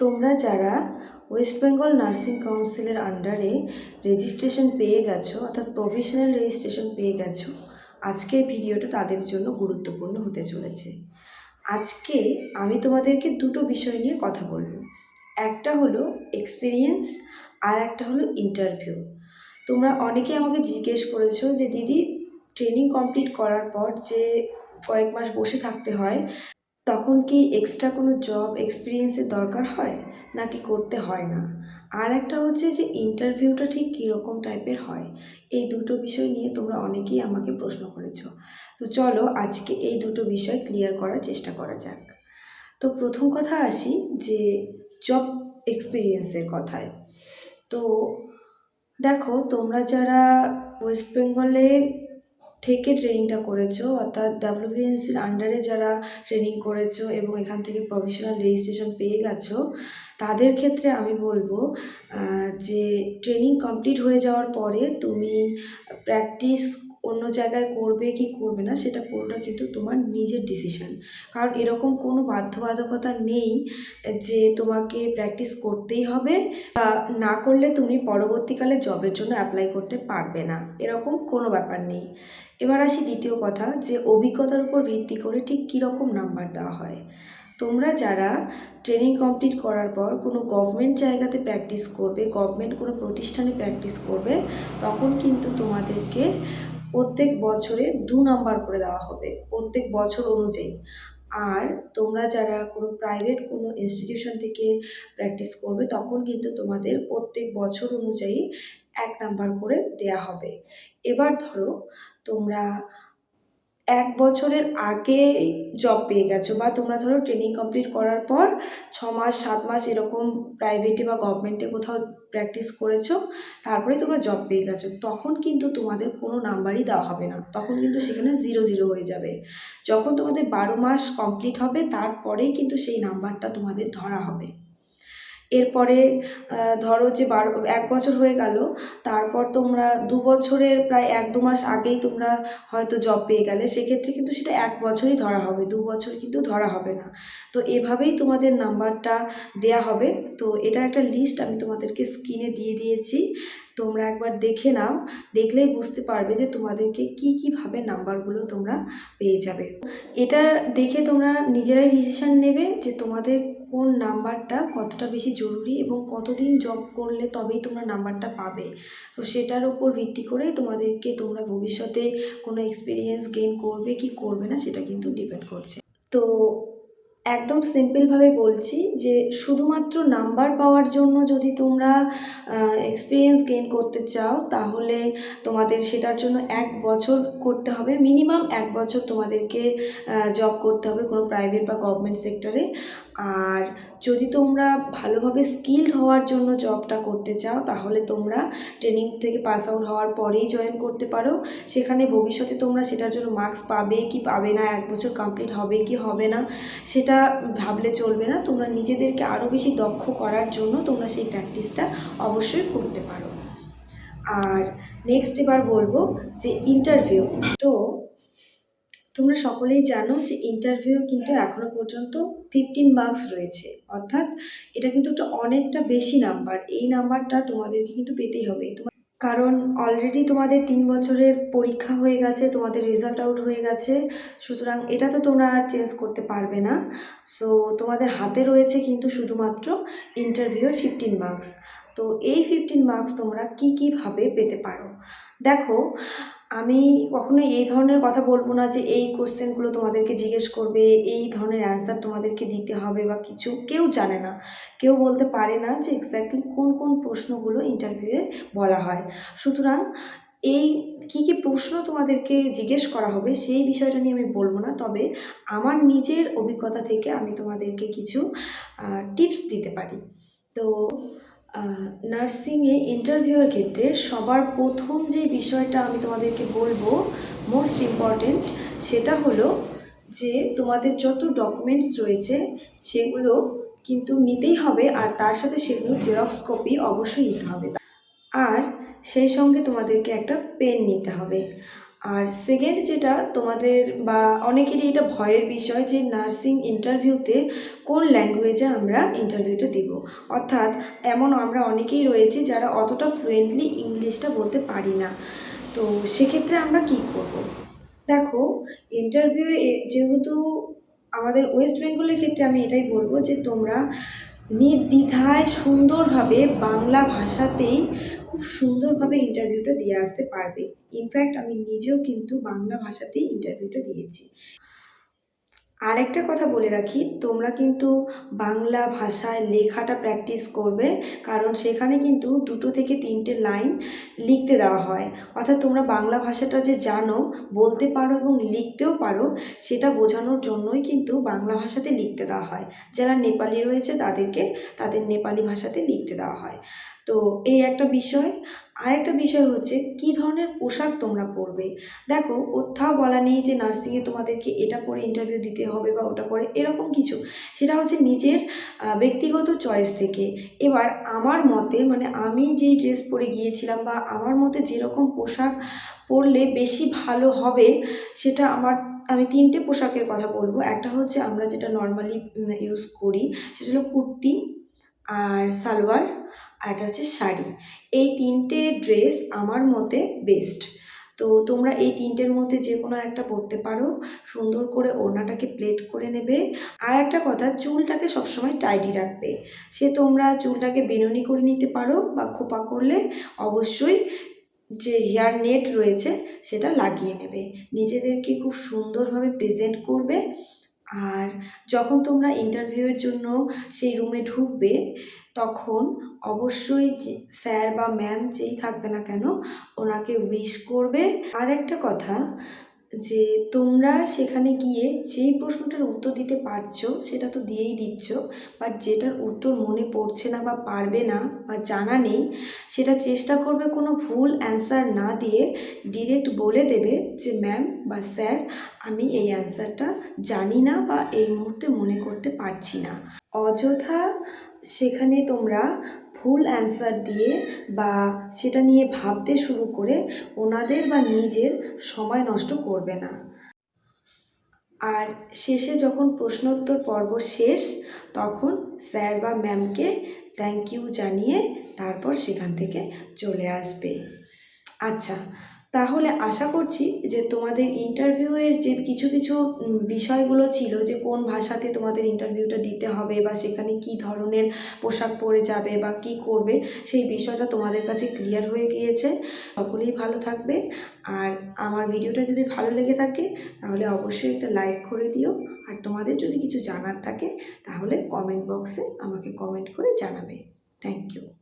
তোমরা যারা West Bengal nursing কাউন্সিলের আন্ডারে রেজিস্ট্রেশন পেয়ে গেছো, অর্থাৎ প্রফেশনাল রেজিস্ট্রেশন পেয়ে গেছো, আজকের ভিডিওটা তাদের জন্য গুরুত্বপূর্ণ হতে চলেছে। আজকে আমি তোমাদেরকে দুটো বিষয় নিয়ে কথা বলব। একটা হলো এক্সপিরিয়েন্স আর একটা হলো ইন্টারভিউ তোমরা অনেকে আমাকে জিজ্ঞেস করেছ যে, দিদি ট্রেনিং কমপ্লিট করার পর যে কয়েক মাস বসে থাকতে হয় তখন কি এক্সট্রা কোনো জব এক্সপিরিয়েন্সের দরকার হয়? নাকি করতে হয় না? আর একটা হচ্ছে যে ইন্টারভিউটা ঠিক কীরকম টাইপের হয়? এই দুটো বিষয় নিয়ে তোমরা অনেকেই আমাকে প্রশ্ন করেছ। তো চলো আজকে এই দুটো বিষয় ক্লিয়ার করার চেষ্টা করা যাক। তো প্রথম কথা আসি যে জব এক্সপিরিয়েন্সের কথায়। তো দেখো তোমরা যারা ওয়েস্ট বেঙ্গলে থেকে ট্রেনিংটা করেছ, অর্থাৎ ডাব্লিউবিএনসির আন্ডারে যারা ট্রেনিং করেছ এবং এখান থেকে প্রফেশনাল রেজিস্ট্রেশন পেয়ে গেছো, তাদের ক্ষেত্রে আমি বলব যে ট্রেনিং কমপ্লিট হয়ে যাওয়ার পরে তুমি প্র্যাকটিস অন্য জায়গায় করবে কি করবে না, সেটা পুরোটা কিন্তু তোমার নিজের ডিসিশন কারণ এরকম কোনো বাধ্যবাধকতা নেই যে তোমাকে প্র্যাকটিস করতেই হবে না করলে তুমি পরবর্তীকালে জবের জন্য অ্যাপ্লাই করতে পারবে না। এরকম কোনো ব্যাপার নেই। এবার আসি দ্বিতীয় কথা, যে অভিজ্ঞতার উপর ভিত্তি করে ঠিক কীরকম নাম্বার দেওয়া হয়। তোমরা যারা ট্রেনিং কমপ্লিট করার পর কোনো গভর্নমেন্ট জায়গাতে প্র্যাকটিস করবে গভর্নমেন্ট কোনো প্রতিষ্ঠানে প্র্যাকটিস করবে, তখন কিন্তু তোমাদেরকে প্রত্যেক বছরে দু নাম্বার করে দেওয়া হবে, প্রত্যেক বছর অনুযায়ী। আর তোমরা যারা কোনো প্রাইভেট কোনো ইনস্টিটিউশন থেকে প্র্যাকটিস করবে, তখন কিন্তু তোমাদের প্রত্যেক বছর অনুযায়ী এক নাম্বার করে দেয়া হবে। এবার ধরো তোমরা এক বছরের আগে জব পেয়ে গেছো বা তোমরা ধরো ট্রেনিং কমপ্লিট করার পর ছ মাস, সাত মাস এরকম প্রাইভেটে বা গভর্নমেন্টে কোথাও প্র্যাকটিস করেছ, তারপরে তোমরা জব পেয়ে গেছো, তখন কিন্তু তোমাদের কোনো নাম্বারই দেওয়া হবে না। তখন কিন্তু সেখানে জিরো জিরো হয়ে যাবে। যখন তোমাদের বারো মাস কমপ্লিট হবে, তারপরেই কিন্তু সেই নাম্বারটা তোমাদের ধরা হবে। এরপরে ধরো যে বারো, এক বছর হয়ে গেল, তারপর তোমরা দু বছরের প্রায় এক, দু মাস আগেই তোমরা হয়তো জব পেয়ে গেলে, সেক্ষেত্রে কিন্তু সেটা এক বছরই ধরা হবে, দু বছর কিন্তু ধরা হবে না। তো এভাবেই তোমাদের নাম্বারটা দেয়া হবে। তো এটার একটা লিস্ট আমি তোমাদেরকে স্ক্রিনে দিয়ে দিয়েছি। তোমরা একবার দেখে নাও, দেখলেই বুঝতে পারবে যে তোমাদেরকে কি, কীভাবে নাম্বারগুলো তোমরা পেয়ে যাবে। এটা দেখে তোমরা নিজেরাই ডিসিশন নেবে যে তোমাদের কোন নাম্বারটা কতটা বেশি জরুরি এবং কতদিন জব করলে তবেই তোমরা নাম্বারটা পাবে? তো সেটার উপর ভিত্তি করে তোমাদেরকে তোমরা ভবিষ্যতে কোনো এক্সপিরিয়েন্স গেইন করবে কি করবে না সেটা কিন্তু ডিপেন্ড করছে। তো একদম সিম্পলভাবে বলছি যে শুধুমাত্র নাম্বার পাওয়ার জন্য যদি তোমরা এক্সপিরিয়েন্স গেইন করতে চাও তাহলে তোমাদের সেটার জন্য এক বছর করতে হবে। মিনিমাম এক বছর তোমাদেরকে জব করতে হবে কোনো প্রাইভেট বা গভর্নমেন্ট সেক্টরে আর যদি তোমরা ভালোভাবে স্কিলড হওয়ার জন্য জবটা করতে চাও, তাহলে তোমরা ট্রেনিং থেকে পাস আউট হওয়ার পরেই জয়েন করতে পারো। সেখানে ভবিষ্যতে তোমরা সেটার জন্য মার্কস পাবে কি পাবে না, এক বছর কমপ্লিট হবে কি হবে না, সেটা ভাবলে চলবে না। তোমরা নিজেদেরকে আরও বেশি দক্ষ করার জন্য তোমরা সেই প্র্যাকটিসটা অবশ্যই করতে পারো। আর নেক্সট এবার বলব যে ইন্টারভিউ তো তোমরা সকলেই জানো যে ইন্টারভিউ কিন্তু এখনও পর্যন্ত ফিফটিন মার্কস রয়েছে। অর্থাৎ এটা কিন্তু একটা অনেকটা বেশি নাম্বার এই নাম্বারটা তোমাদেরকে কিন্তু পেতেই হবে। কারণ অলরেডি তোমাদের তিন বছরের পরীক্ষা হয়ে গেছে, তোমাদের রেজাল্ট আউট হয়ে গেছে। সুতরাং এটা তো তোমরা আর চেঞ্জ করতে পারবে না। সো তোমাদের হাতে রয়েছে কিন্তু শুধুমাত্র ইন্টারভিউর ফিফটিন মার্কস তো এই ফিফটিন মার্কস তোমরা কী কীভাবে পেতে পারো? দেখো আমি কখনোই এই ধরনের কথা বলব না যে এই কোশ্চেনগুলো তোমাদেরকে জিজ্ঞেস করবে, এই ধরনের অ্যান্সার তোমাদেরকে দিতে হবে বা কিছু কেউ জানে না। কেউ বলতে পারে না যে এক্স্যাক্টলি কোন কোন প্রশ্নগুলো ইন্টারভিউয়ে বলা হয়। সুতরাং এই কী কী প্রশ্ন তোমাদেরকে জিজ্ঞেস করা হবে সেই বিষয়টা নিয়ে আমি বলব না, তবে আমার নিজের অভিজ্ঞতা থেকে আমি তোমাদেরকে কিছু টিপস দিতে পারি। তো নার্সিংয়ে ইন্টারভিউয়ের ক্ষেত্রে সবার প্রথম যে বিষয়টা আমি তোমাদেরকে বলব মোস্ট ইম্পর্টেন্ট সেটা হলো যে তোমাদের যত ডকুমেন্টস রয়েছে সেগুলো কিন্তু নিতেই হবে আর তার সাথে সেগুলো জেরক্স কপি অবশ্যই নিতে হবে। আর সেই সঙ্গে তোমাদেরকে একটা পেন নিতে হবে। আর সেকেন্ড যেটা তোমাদের বা অনেকেরই এটা ভয়ের বিষয় যে নার্সিং ইন্টারভিউতে কোন ল্যাঙ্গুয়েজে আমরা ইন্টারভিউটা দেব। অর্থাৎ এমন আমরা অনেকেই রয়েছি যারা অতটা ফ্লুয়েন্টলি ইংলিশটা বলতে পারি না। তো সেক্ষেত্রে আমরা কী করব? দেখো ইন্টারভিউ যেহেতু আমাদের ওয়েস্ট বেঙ্গলের ক্ষেত্রে আমি এটাই বলব যে তোমরা নির্দ্বিধায় সুন্দরভাবে বাংলা ভাষাতেই খুব সুন্দরভাবে ইন্টারভিউটা দিয়ে আসতে পারবে। ইনফ্যাক্ট আমি নিজেও কিন্তু বাংলা ভাষাতেই ইন্টারভিউটা দিয়েছি। আরেকটা কথা বলে রাখি, তোমরা কিন্তু বাংলা ভাষায় লেখাটা প্র্যাকটিস করবে, কারণ সেখানে কিন্তু দুটো থেকে তিনটে লাইন লিখতে দেওয়া হয়। অর্থাৎ তোমরা বাংলা ভাষাটা যে জানো, বলতে পারো এবং লিখতেও পারো, সেটা বোঝানোর জন্যই কিন্তু বাংলা ভাষাতে লিখতে দেওয়া হয়। যারা নেপালি রয়েছে তাদেরকে, তাদের নেপালি ভাষাতে লিখতে দেওয়া হয়। তো এই একটা বিষয়। আরেকটা বিষয় হচ্ছে, কী ধরনের পোশাক তোমরা পরবে? দেখো, কোথাও বলা নেই যে নার্সিংয়ে তোমাদেরকে এটা পরে ইন্টারভিউ দিতে হবে বা ওটা পরে এরকম কিছু। সেটা হচ্ছে নিজের ব্যক্তিগত চয়েস থেকে। এবার আমার মতে মানে আমি যেই ড্রেস পরে গিয়েছিলাম বা আমার মতে যেরকম পোশাক পরলে বেশি ভালো হবে, সেটা আমার, আমি তিনটে পোশাকের কথা বলব। একটা হচ্ছে আমরা যেটা নর্মালি ইউজ করি, সেটা হলো কুর্তি আর সালোয়ার আর একটা হচ্ছে শাড়ি। এই তিনটে ড্রেস আমার মতে বেস্ট তো তোমরা এই তিনটের মধ্যে যে কোনো একটা পরতে পারো। সুন্দর করে ওড়নাটাকে প্লেট করে নেবে। আর একটা কথা, চুলটাকে সবসময় টাইটি রাখবে। সে তোমরা চুলটাকে বেনুনি করে নিতে পারো বা খোপা করলে অবশ্যই যে হেয়ার নেট রয়েছে সেটা লাগিয়ে নেবে। নিজেদেরকে খুব সুন্দরভাবে প্রেজেন্ট করবে। আর যখন তোমরা ইন্টারভিউয়ের জন্য সেই রুমে ঢুকবে, তখন অবশ্যই স্যার বা ম্যাম যেই থাকবে না কেন, ওনাকে উইশ করবে। আর একটা কথা যে তোমরা সেখানে গিয়ে যেই প্রশ্নটার উত্তর দিতে পারছ, সেটা তো দিয়েই দিচ্ছ বাট যেটার উত্তর মনে পড়ছে না বা পারবে না বা জানা নেই, সেটা চেষ্টা করবে কোনো ভুল অ্যান্সার না দিয়ে ডিরেক্ট বলে দেবে যে ম্যাম বা স্যার আমি এই অ্যান্সারটা জানি না বা এই মুহূর্তে মনে করতে পারছি না। অযথা সেখানে তোমরা ভুল অ্যান্সার দিয়ে বা সেটা নিয়ে ভাবতে শুরু করে ওনাদের বা নিজের সময় নষ্ট করবে না। আর শেষে যখন প্রশ্নোত্তর পর্ব শেষ, তখন স্যার বা ম্যামকে থ্যাংক ইউ জানিয়ে তারপর সেখান থেকে চলে আসবে। আচ্ছা তাহলে আশা করছি যে তোমাদের ইন্টারভিউয়ের যে কিছু কিছু বিষয়গুলো ছিল যে কোন ভাষাতে তোমাদের ইন্টারভিউটা দিতে হবে বা সেখানে কি ধরনের পোশাক পরে যাবে বা কি করবে, সেই বিষয়টা তোমাদের কাছে ক্লিয়ার হয়ে গিয়েছে। সকলেই ভালো থাকবে। আর আমার ভিডিওটা যদি ভালো লেগে থাকে, তাহলে অবশ্যই একটা লাইক করে দিও। আর তোমাদের যদি কিছু জানার থাকে, তাহলে কমেন্ট বক্সে আমাকে কমেন্ট করে জানাবে। Thank you